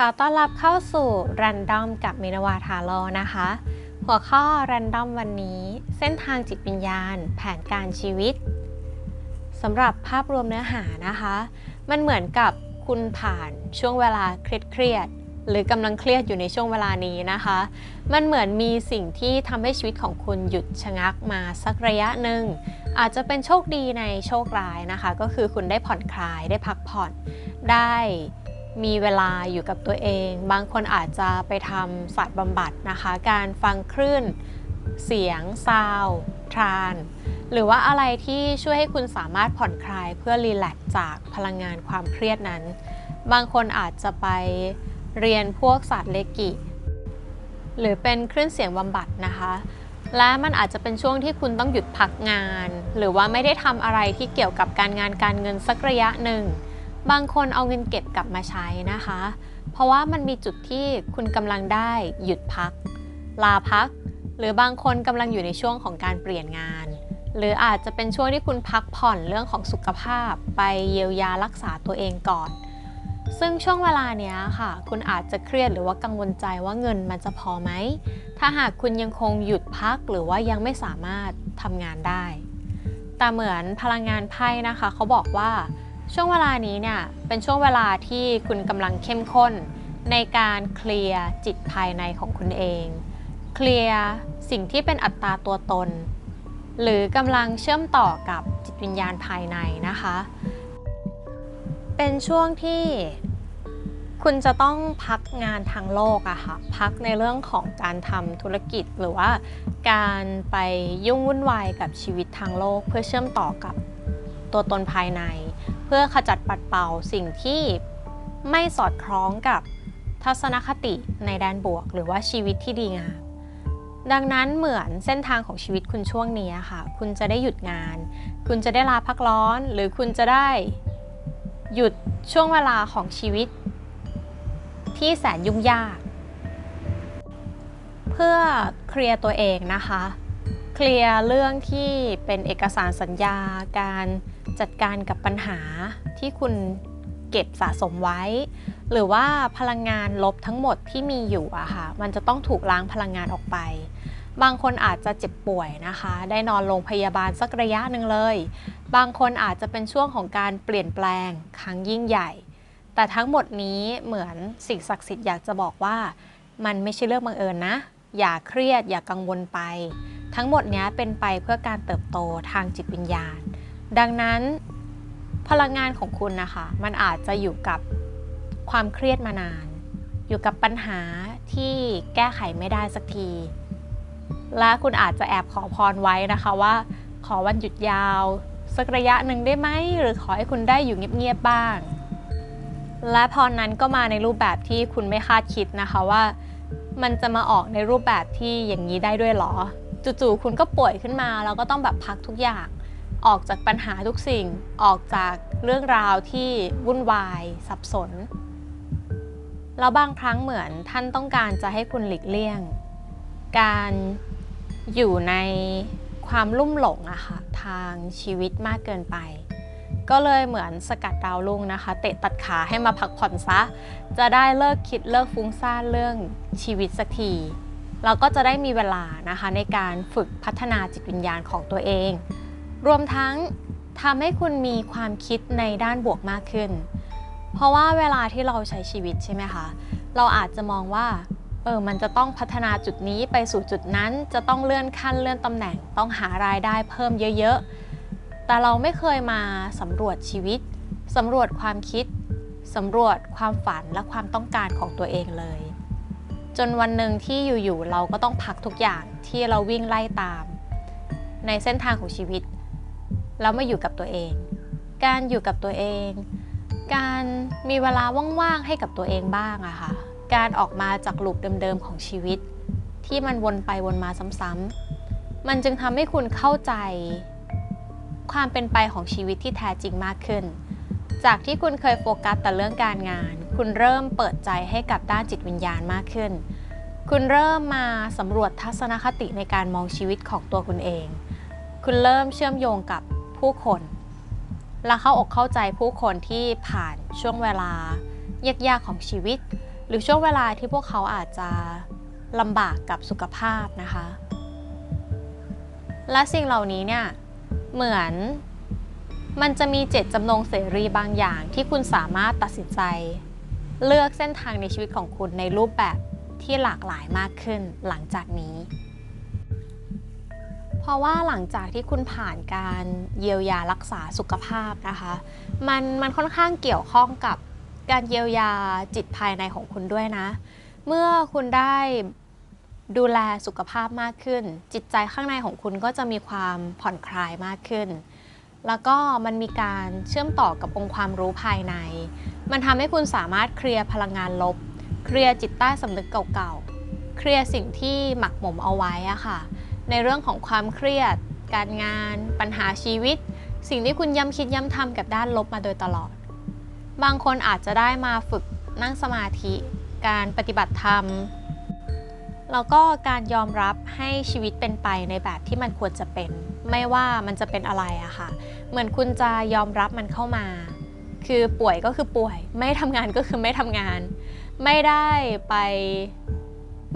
ขอต้อนรับเข้าสู่ Random กับมินาวาทาโลนะคะ หัวข้อ Random วันนี้ เส้นทางจิตวิญญาณ แผนการชีวิตสำหรับภาพรวมเนื้อหานะคะ มันเหมือนกับคุณผ่านช่วงเวลาเครียดๆหรือกำลังเครียดอยู่ในช่วงเวลานี้นะคะ มันเหมือนมีสิ่งที่ทำให้ชีวิตของคุณหยุดชะงักมาสักระยะหนึ่ง อาจจะเป็นโชคดีในโชคร้ายนะคะ ก็คือคุณได้ผ่อนคลายได้พักผ่อนได้ มีเวลาอยู่กับตัวเอง บางคนอาจจะไปทำสัตว์บำบัดนะคะ การฟังคลื่น เสียงซาวทราน หรือว่าอะไรที่ช่วยให้คุณสามารถผ่อนคลายเพื่อรีแลกซ์จากพลังงานความเครียดนั้น บางคนอาจจะไปเรียนพวกศาสตร์เลกิ หรือเป็นคลื่นเสียงบำบัดนะคะและมันอาจจะเป็นช่วงที่คุณต้องหยุดพักงาน หรือว่าไม่ได้ทำอะไรที่เกี่ยวกับการงานการเงินสักระยะหนึ่ง บางคนเอาเงินเก็บกลับมาใช้นะคะ เพราะว่ามันมีจุดที่คุณกำลังได้หยุดพัก ลาพัก หรือบางคนกำลังอยู่ในช่วงของการเปลี่ยนงาน หรืออาจจะเป็นช่วงที่คุณพักผ่อนเรื่องของสุขภาพ ไปเยียวยารักษาตัวเองก่อน ซึ่งช่วงเวลานี้ค่ะ คุณอาจจะเครียดหรือว่ากังวลใจว่าเงินมันจะพอไหม ถ้าหากคุณยังคงหยุดพักหรือว่ายังไม่สามารถทำงานได้ แต่เหมือนพลังงานไพ่นะคะ เขาบอกว่า ช่วงเวลานี้เนี่ยเป็นช่วงเวลาที่คุณกำลังเข้มข้น ในการเคลียร์จิตภายในของคุณเอง เคลียร์สิ่งที่เป็นอัตตาตัวตน หรือกำลังเชื่อมต่อกับจิตวิญญาณภายในนะคะ เป็นช่วงที่คุณจะต้องพักงานทางโลกอะค่ะพักในเรื่องของการทำธุรกิจหรือว่า การไปยุ่งวุ่นวายกับชีวิตทางโลก เพื่อเชื่อมต่อกับตัวตนภายใน เพื่อขจัดปัดเป่าสิ่งที่ไม่สอดคล้องกับทัศนคติในแดนบวก หรือว่าชีวิตที่ดีงามดังนั้นเหมือนเส้นทางของชีวิตคุณช่วงนี้ค่ะ คุณจะได้หยุดงาน คุณจะได้ลาพักร้อน หรือคุณจะได้หยุดช่วงเวลาของชีวิต ที่แสนยุ่งยาก เพื่อเคลียร์ตัวเองนะคะ เคลียร์เรื่องที่เป็นเอกสารสัญญาการ จัดการกับปัญหาที่คุณเก็บสะสมไว้ หรือว่าพลังงานลบทั้งหมดที่มีอยู่อะค่ะ มันจะต้องถูกล้างพลังงานออกไป บางคนอาจจะเจ็บป่วยนะคะ ได้นอนโรงพยาบาลสักระยะหนึ่งเลย บางคนอาจจะเป็นช่วงของการเปลี่ยนแปลงครั้งยิ่งใหญ่ แต่ทั้งหมดนี้เหมือนสิ่งศักดิ์สิทธิ์อยากจะบอกว่า มันไม่ใช่เรื่องบังเอิญนะ อย่าเครียดอย่ากังวลไป ทั้งหมดนี้เป็นไปเพื่อการเติบโตทางจิตวิญญาณ ดังนั้นพลังงานของคุณนะคะ มันอาจจะอยู่กับความเครียดมานาน อยู่กับปัญหาที่แก้ไขไม่ได้สักที และคุณอาจจะแอบขอพรไว้นะคะว่า ขอวันหยุดยาว สักระยะหนึ่งได้ไหม หรือขอให้คุณได้อยู่เงียบๆบ้าง และพรนั้นก็มาในรูปแบบที่คุณไม่คาดคิดนะคะว่า มันจะมาออกในรูปแบบที่อย่างนี้ได้ด้วยหรอ จู่ๆคุณก็ป่วยขึ้นมาแล้วก็ต้องแบบพักทุกอย่าง ออกจากปัญหาทุกสิ่ง ออกจากเรื่องราวที่วุ่นวาย สับสน แล้วบางครั้งเหมือนท่านต้องการจะให้คุณหลีกเลี่ยง การอยู่ในความลุ่มหลงอะค่ะทางชีวิตมากเกินไป ก็เลยเหมือนสกัดดาวลุ่งนะคะ เตะตัดขาให้มาพักผ่อนซะ จะได้เลิกคิดเลิกฟุ้งซ่านเรื่องชีวิตสักทีเราก็จะได้มีเวลานะคะในการฝึกพัฒนาจิตวิญญาณของตัวเอง รวมทั้งทำให้คุณมีความคิดในด้านบวกมากขึ้น เพราะว่าเวลาที่เราใช้ชีวิตใช่ไหมคะ เราอาจจะมองว่าเออมันจะต้องพัฒนาจุดนี้ไปสู่จุดนั้น จะต้องเลื่อนขั้นเลื่อนตำแหน่ง ต้องหารายได้เพิ่มเยอะๆ แต่เราไม่เคยมาสำรวจชีวิตสำรวจความคิดสำรวจความฝันและความต้องการของตัวเองเลย จนวันหนึ่งที่อยู่ๆเราก็ต้องพักทุกอย่างที่เราวิ่งไล่ตาม ในเส้นทางของชีวิต แล้วมาอยู่กับตัวเอง การอยู่กับตัวเอง การมีเวลาว่างๆให้กับตัวเองบ้างอะค่ะ การออกมาจากลูปเดิมๆของชีวิต ที่มันวนไปวนมาซ้ำๆมันจึงทำให้คุณเข้าใจ ความเป็นไปของชีวิตที่แท้จริงมากขึ้น จากที่คุณเคยโฟกัสแต่เรื่องการงาน คุณเริ่มเปิดใจให้กับด้านจิตวิญญาณมากขึ้น คุณเริ่มมาสำรวจทัศนคติในการมองชีวิตของตัวคุณเอง คุณเริ่มเชื่อมโยงกับ ผู้คน และเข้าอกเข้าใจผู้คนที่ผ่านช่วงเวลายากๆของชีวิต หรือช่วงเวลาที่พวกเขาอาจจะลำบากกับสุขภาพนะคะ และสิ่งเหล่านี้เนี่ยเหมือนมันจะมีเจตจำนงเสรีบางอย่างที่คุณสามารถตัดสินใจ เลือกเส้นทางในชีวิตของคุณในรูปแบบที่หลากหลายมากขึ้นหลังจากนี้ เพราะว่าหลังจากที่คุณผ่านการเยียวยารักษาสุขภาพนะคะ มันมันค่อนข้างเกี่ยวข้องกับการเยียวยาจิตภายในของคุณด้วยนะ เมื่อคุณได้ดูแลสุขภาพมากขึ้น จิตใจข้างในของคุณก็จะมีความผ่อนคลายมากขึ้น แล้วก็มันมีการเชื่อมต่อกับองค์ความรู้ภายใน มันทำให้คุณสามารถเคลียร์พลังงานลบ เคลียร์จิตใต้สำนึกเก่าๆ เคลียร์สิ่งที่หมักหมมเอาไว้อะค่ะ ในเรื่องของความเครียด การงาน ปัญหาชีวิต สิ่งที่คุณย้ำคิดย้ำทำกับด้านลบมาโดยตลอด บางคนอาจจะได้มาฝึกนั่งสมาธิ การปฏิบัติธรรม แล้วก็การยอมรับให้ชีวิตเป็นไปในแบบที่มันควรจะเป็น ไม่ว่ามันจะเป็นอะไรอะค่ะ เหมือนคุณจะยอมรับมันเข้ามา คือป่วยก็คือป่วย ไม่ทำงานก็คือไม่ทำงาน ไม่ได้ไป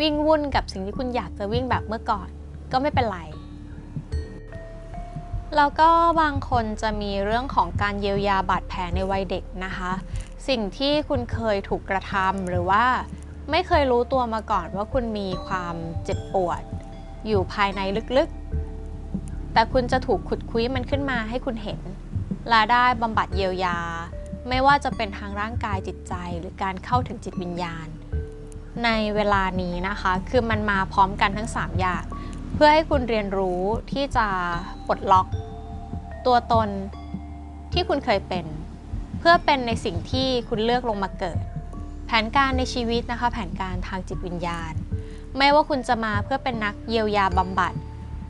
วิ่งวุ่นกับสิ่งที่คุณอยากจะวิ่งแบบเมื่อก่อน ก็ไม่เป็นไร แล้วก็บางคนจะมีเรื่องของการเยียวยาบาดแผลในวัยเด็กนะคะ สิ่งที่คุณเคยถูกกระทำหรือว่าไม่เคยรู้ตัวมาก่อนว่าคุณมีความเจ็บปวด อยู่ภายในลึกๆ แต่คุณจะถูกขุดคุ้ยมันขึ้นมาให้คุณเห็น และได้บำบัดเยียวยา ไม่ว่าจะเป็นทางร่างกายจิตใจหรือการเข้าถึงจิตวิญญาณ ในเวลานี้นะคะ คือมันมาพร้อมกันทั้ง 3 อย่าง เพื่อให้คุณเรียนรู้ที่จะปลดล็อก ตัวตนที่คุณเคยเป็น เพื่อเป็นในสิ่งที่คุณเลือกลงมาเกิด แผนการในชีวิตนะคะ แผนการทางจิตวิญญาณ ไม่ว่าคุณจะมาเพื่อเป็นนักเยียวยาบำบัด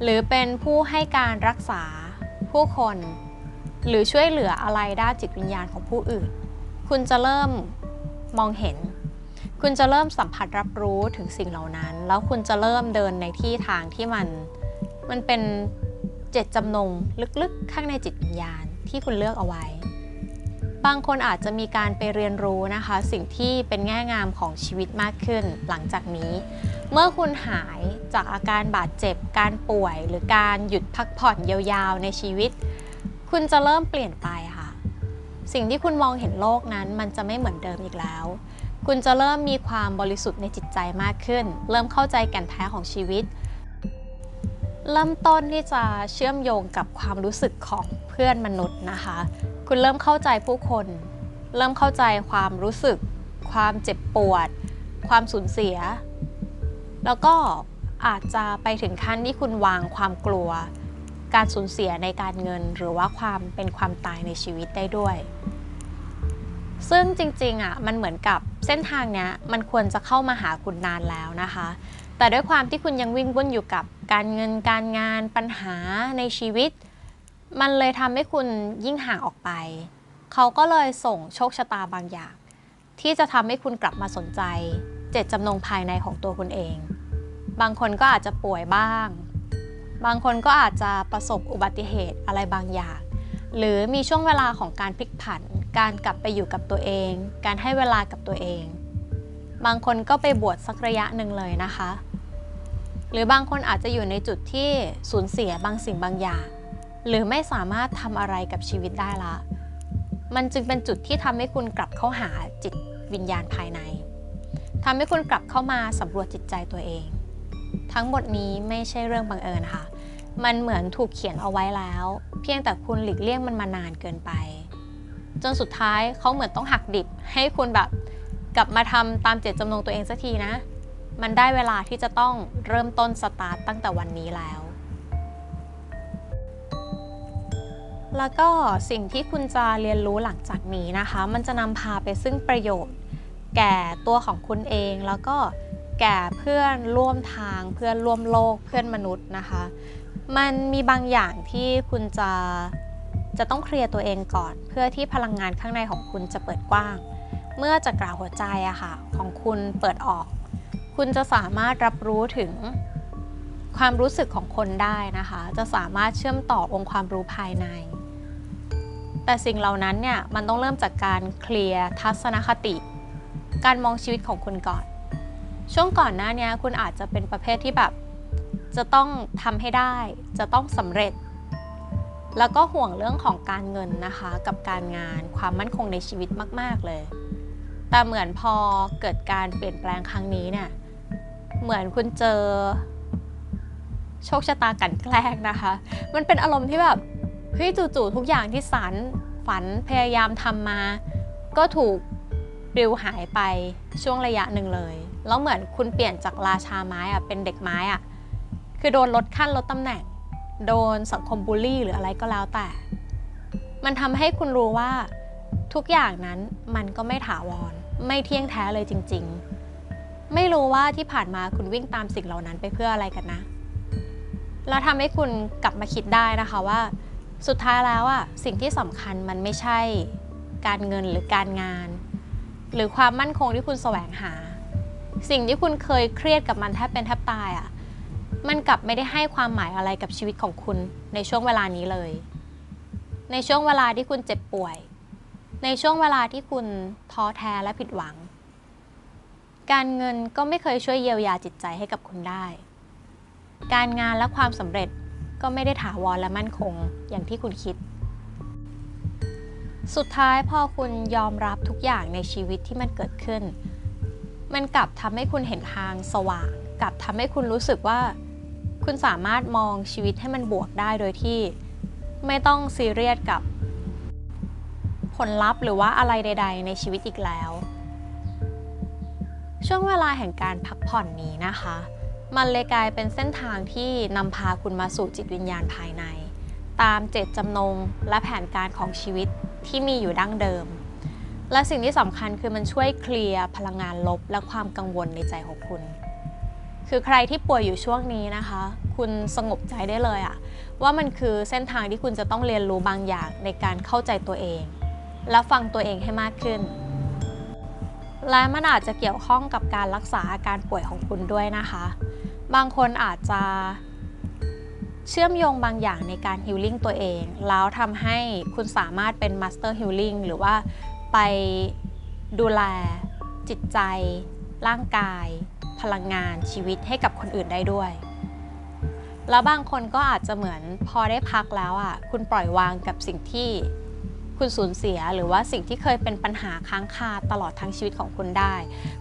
หรือเป็นผู้ให้การรักษาผู้คน หรือช่วยเหลืออะไรด้านจิตวิญญาณของผู้อื่น คุณจะเริ่มมองเห็น คุณจะเริ่มสัมผัสรับรู้ถึงสิ่งเหล่านั้น แล้วคุณจะเริ่มเดินในที่ทางที่มันมันเป็นเจตจำนงลึกๆ ข้างในจิตวิญญาณที่คุณเลือกเอาไว้ บางคนอาจจะมีการไปเรียนรู้นะคะ สิ่งที่เป็นแง่งามของชีวิตมากขึ้น หลังจากนี้ เมื่อคุณหายจากอาการบาดเจ็บ การป่วย หรือการหยุดพักผ่อนยาวๆในชีวิต คุณจะเริ่มเปลี่ยนไปค่ะ สิ่งที่คุณมองเห็นโลกนั้น มันจะไม่เหมือนเดิมอีกแล้ว คุณจะเริ่มมีความบริสุทธิ์ในจิตใจมากขึ้น เริ่มเข้าใจแก่นแท้ของชีวิต เริ่มต้นที่จะเชื่อมโยงกับความรู้สึกของเพื่อนมนุษย์นะคะ คุณเริ่มเข้าใจผู้คน เริ่มเข้าใจความรู้สึก ความเจ็บปวด ความสูญเสีย แล้วก็อาจจะไปถึงขั้นที่คุณวางความกลัว การสูญเสียในการเงิน หรือว่าความเป็นความตายในชีวิตได้ด้วย ซึ่งจริงๆอะมันเหมือนกับ เส้นทางเนี้ยมันควรจะเข้ามาหาคุณนานแล้วนะคะ แต่ด้วยความที่คุณยังวิ่งวุ่นอยู่กับการเงินการงานปัญหาในชีวิต มันเลยทำให้คุณยิ่งห่างออกไป เขาก็เลยส่งโชคชะตาบางอย่าง ที่จะทำให้คุณกลับมาสนใจ เจตจำนงภายในของตัวคุณเอง บางคนก็อาจจะป่วยบ้าง บางคนก็อาจจะประสบอุบัติเหตุอะไรบางอย่าง หรือมีช่วงเวลาของการพลิกผัน การกลับไปอยู่กับตัวเอง การให้เวลากับตัวเอง บางคนก็ไปบวชสักระยะหนึ่งเลยนะคะ หรือบางคนอาจจะอยู่ในจุดที่สูญเสียบางสิ่งบางอย่าง หรือไม่สามารถทำอะไรกับชีวิตได้ละ มันจึงเป็นจุดที่ทำให้คุณกลับเข้าหาจิตวิญญาณภายในทำให้คุณกลับเข้ามาสำรวจจิตใจตัวเอง ทั้งหมดนี้ไม่ใช่เรื่องบังเอิญค่ะ มันเหมือนถูกเขียนเอาไว้แล้ว เพียงแต่คุณหลีกเลี่ยงมันมานานเกินไป จนสุดท้ายเขาเหมือนต้องหักดิบ ให้คุณแบบกลับมาทำตามเจตจำนงตัวเองสักทีนะ มันได้เวลาที่จะต้องเริ่มต้นสตาร์ตตั้งแต่วันนี้แล้ว แล้วก็สิ่งที่คุณจะเรียนรู้หลังจากนี้นะคะ มันจะนำพาไปซึ่งประโยชน์ แก่ตัวของคุณเองแล้วก็แก่เพื่อนร่วมทางเพื่อนร่วมโลกเพื่อนมนุษย์นะคะ มันมีบางอย่างที่คุณจะ จะต้องเคลียร์ตัวเองก่อน เพื่อที่พลังงานข้างในของคุณจะเปิดกว้าง เมื่อจักราหัวใจอะค่ะของคุณเปิดออก คุณจะสามารถรับรู้ถึงความรู้สึกของคนได้นะคะ จะสามารถเชื่อมต่อองค์ความรู้ภายใน แต่สิ่งเหล่านั้นเนี่ยมันต้องเริ่มจากการเคลียร์ทัศนคติ การมองชีวิตของคุณก่อน ช่วงก่อนหน้านี้คุณอาจจะเป็นประเภทที่แบบ จะต้องทำให้ได้ จะต้องสำเร็จ แล้วก็ห่วงเรื่องของการเงินนะคะ กับการงานความมั่นคงในชีวิตมาก ๆ เลย แต่เหมือนพอเกิดการเปลี่ยนแปลงครั้งนี้เนี่ยเหมือนคุณเจอ โชคชะตากันแกล้งนะคะ มันเป็นอารมณ์ที่แบบเฮ้ยจู่ๆทุกอย่างที่สารฝันพยายามทำมา ก็ถูกปลิวหายไปช่วงระยะหนึ่งเลย แล้วเหมือนคุณเปลี่ยนจากราชาไม้อะเป็นเด็กไม้อะคือโดนลดขั้นลดตำแหน่ง โดนสังคมบูลลี่ หรืออะไรก็แล้วแต่ มันทำให้คุณรู้ว่าทุกอย่างนั้นมันก็ไม่ถาวร ไม่เที่ยงแท้เลยจริง ๆ ไม่รู้ว่าที่ผ่านมาคุณวิ่งตามสิ่งเหล่านั้นไปเพื่ออะไรกันนะแล้วทำให้คุณกลับมาคิดได้นะคะว่า สุดท้ายแล้วอะสิ่งที่สำคัญมันไม่ใช่การเงินหรือการงาน หรือความมั่นคงที่คุณแสวงหา สิ่งที่คุณเคยเครียดกับมันแทบเป็นแทบตายอะ มันกลับไม่ได้ให้ความหมายอะไรกับชีวิตของคุณในช่วงเวลานี้เลย ในช่วงเวลาที่คุณเจ็บป่วย ในช่วงเวลาที่คุณท้อแท้และผิดหวัง การเงินก็ไม่เคยช่วยเยียวยาจิตใจให้กับคุณได้ การงานและความสำเร็จก็ไม่ได้ถาวรและมั่นคงอย่างที่คุณคิด สุดท้ายพอคุณยอมรับทุกอย่างในชีวิตที่มันเกิดขึ้น มันกลับทำให้คุณเห็นทางสว่าง กลับทำให้คุณรู้สึกว่า คุณสามารถมองชีวิตให้มันบวกได้โดยที่ไม่ต้องซีเรียสกับ ผลลัพธ์หรือว่าอะไรใด ๆ ในชีวิตอีกแล้ว ช่วงเวลาแห่งการพักผ่อนนี้นะคะ มันเลยกลายเป็นเส้นทางที่นำพาคุณมาสู่จิตวิญญาณภายใน ตามเจตจำนงและแผนการของชีวิตที่มีอยู่ดั้งเดิม และสิ่งที่สำคัญคือมันช่วยเคลียร์พลังงานลบและความกังวลในใจของคุณ คือใครที่ป่วยอยู่ช่วงนี้นะคะ คุณสงบใจได้เลยอะว่ามันคือเส้นทางที่คุณจะต้องเรียนรู้บางอย่างในการเข้าใจตัวเอง และฟังตัวเองให้มากขึ้น และมันอาจจะเกี่ยวข้องกับการรักษาอาการป่วยของคุณด้วยนะคะ บางคนอาจจะเชื่อมโยงบางอย่างในการฮิลลิ่งตัวเอง แล้วทำให้คุณสามารถเป็นมาสเตอร์ฮิลลิ่งหรือว่าไปดูแลจิตใจ ร่างกาย พลังงานชีวิตให้กับคนอื่นได้ด้วย แล้วบางคนก็อาจจะเหมือนพอได้พักแล้วอะคุณปล่อยวางกับสิ่งที่คุณสูญเสียหรือว่าสิ่งที่เคยเป็นปัญหาค้างคาตลอดทั้งชีวิตของคุณได้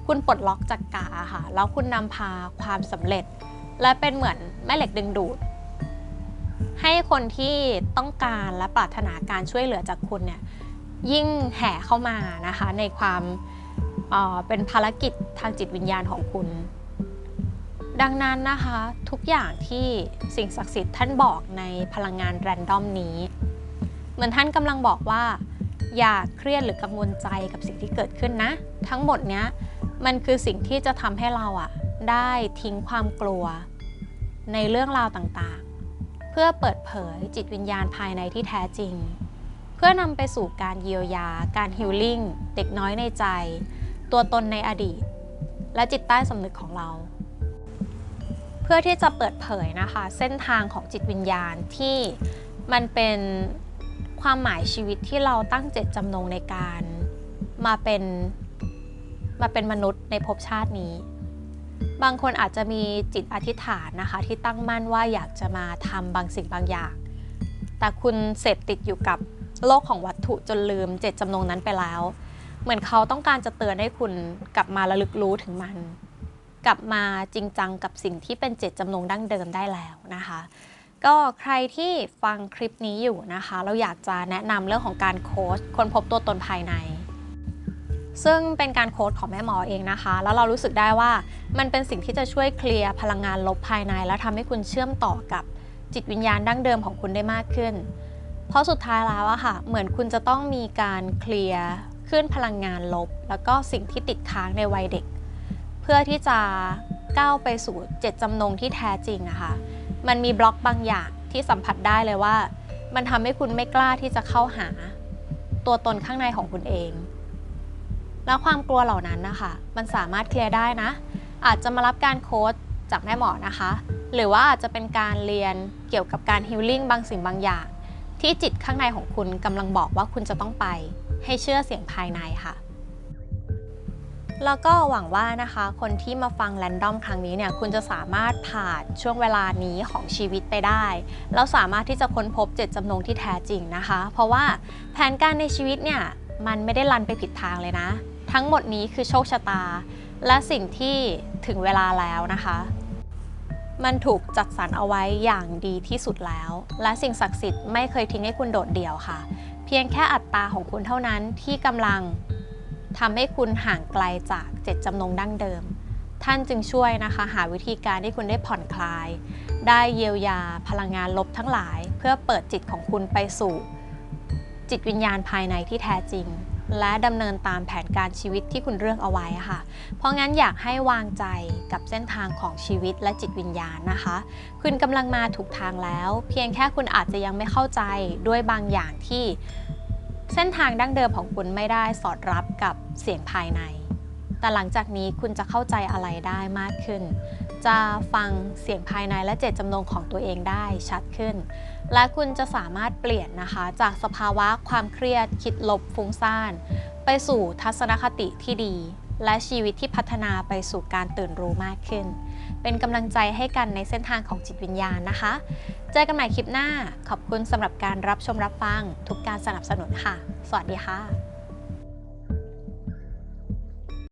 คุณปลดล็อกจากกาค่ะแล้วคุณนำพาความสำเร็จ และเป็นเหมือนแม่เหล็กดึงดูด ให้คนที่ต้องการและปรารถนาการช่วยเหลือจากคุณเนี่ยยิ่งแห่เข้ามานะคะในความ เป็นภารกิจทางจิตวิญญาณของคุณ ดังนั้นนะคะทุกอย่างที่สิ่งศักดิ์สิทธิ์ท่านบอกในพลังงานแรนดอมนี้ เหมือนท่านกำลังบอกว่า อย่าเครียดหรือกังวลใจกับสิ่งที่เกิดขึ้นนะ ทั้งหมดเนี้ยมันคือสิ่งที่จะทำให้เราอะได้ทิ้งความกลัว ในเรื่องราวต่างๆ เพื่อเปิดเผยจิตวิญญาณภายในที่แท้จริง เพื่อนำไปสู่การเยียวยา การฮิลลิ่งเด็กน้อยในใจ ตัวตนในอดีต และจิตใต้สำนึกของเรา เพื่อที่จะเปิดเผยนะคะ เส้นทางของจิตวิญญาณที่มันเป็นความหมายชีวิตที่เราตั้งเจตจำนงในการมาเป็นมาเป็นมนุษย์ในภพชาตินี้ บางคนอาจจะมีจิตอธิษฐานนะคะ ที่ตั้งมั่นว่าอยากจะมาทำบางสิ่งบางอย่าง แต่คุณเสพติดอยู่กับโลกของวัตถุจนลืมเจตจำนงนั้นไปแล้ว เหมือนเขาต้องการจะเตือนให้คุณกลับมาระลึกรู้ถึงมัน กลับมาจริงจังกับสิ่งที่เป็นเจตจำนงดั้งเดิมได้แล้วนะคะ ก็ใครที่ฟังคลิปนี้อยู่นะคะ เราอยากจะแนะนำเรื่องของการโค้ชคนพบตัวตนภายใน ซึ่งเป็นการโค้ชของแม่หมอเองนะคะ แล้วเรารู้สึกได้ว่ามันเป็นสิ่งที่จะช่วยเคลียร์พลังงานลบภายใน และทำให้คุณเชื่อมต่อกับจิตวิญญาณดั้งเดิมของคุณได้มากขึ้น เพราะสุดท้ายแล้วอะค่ะ เหมือนคุณจะต้องมีการเคลียร์ ขึ้นพลังงานลบ แล้วก็สิ่งที่ติดค้างในวัยเด็ก เพื่อที่จะก้าวไปสู่เจตจำนงที่แท้จริงอะค่ะมันมีบล็อกบางอย่างที่สัมผัสได้เลยว่า มันทำให้คุณไม่กล้าที่จะเข้าหา ตัวตนข้างในของคุณเอง แล้วความกลัวเหล่านั้นนะคะมันสามารถเคลียร์ได้นะ อาจจะมารับการโค้ชจากแม่หมอนะคะ หรือว่าอาจจะเป็นการเรียนเกี่ยวกับการฮิลลิ่งบางสิ่งบางอย่าง ที่จิตข้างในของคุณกำลังบอกว่าคุณจะต้องไป ให้เชื่อเสียงภายในค่ะ แล้วก็หวังว่านะคะ คนที่มาฟังแรนดอมครั้งนี้เนี่ย คุณจะสามารถผ่านช่วงเวลานี้ของชีวิตไปได้ แล้วสามารถที่จะค้นพบเจตจำนงที่แท้จริงนะคะ เพราะว่าแผนการในชีวิตเนี่ย มันไม่ได้ลันไปผิดทางเลยนะ ทั้งหมดนี้คือโชคชะตา และสิ่งที่ถึงเวลาแล้วนะคะมันถูกจัดสรรเอาไว้อย่างดีที่สุดแล้ว และสิ่งศักดิ์สิทธิ์ไม่เคยทิ้งให้คุณโดดเดี่ยวค่ะ พียงแค่อัตราของคุณเท่านั้นที่กำลังทำให้คุณห่างไกลจากเจตจำนงดั้งเดิม ท่านจึงช่วยนะคะหาวิธีการที่คุณได้ผ่อนคลาย ได้เยียวยาพลังงานลบทั้งหลาย เพื่อเปิดจิตของคุณไปสู่ จิตวิญญาณภายในที่แท้จริง และดำเนินตามแผนการชีวิตที่คุณเลือกเอาไว้ค่ะ เพราะงั้นอยากให้วางใจกับเส้นทางของชีวิตและจิตวิญญาณนะคะ คุณกำลังมาถูกทางแล้ว เพียงแค่คุณอาจจะยังไม่เข้าใจด้วยบางอย่างที่ เส้นทางดั้งเดิมของคุณไม่ได้สอดรับกับเสียงภายใน แต่หลังจากนี้คุณจะเข้าใจอะไรได้มากขึ้น จะฟังเสียงภายในและเจตจำนงของตัวเองได้ชัดขึ้น และคุณจะสามารถเปลี่ยนนะคะ จากสภาวะความเครียดคิดลบฟุ้งซ่าน ไปสู่ทัศนคติที่ดี และชีวิตที่พัฒนาไปสู่การตื่นรู้มากขึ้น เป็นกำลังใจให้กันในเส้นทางของจิตวิญญาณนะคะ เจอกันใหม่คลิปหน้า ขอบคุณสำหรับการรับชมรับฟังทุกการสนับสนุนค่ะ สวัสดีค่ะ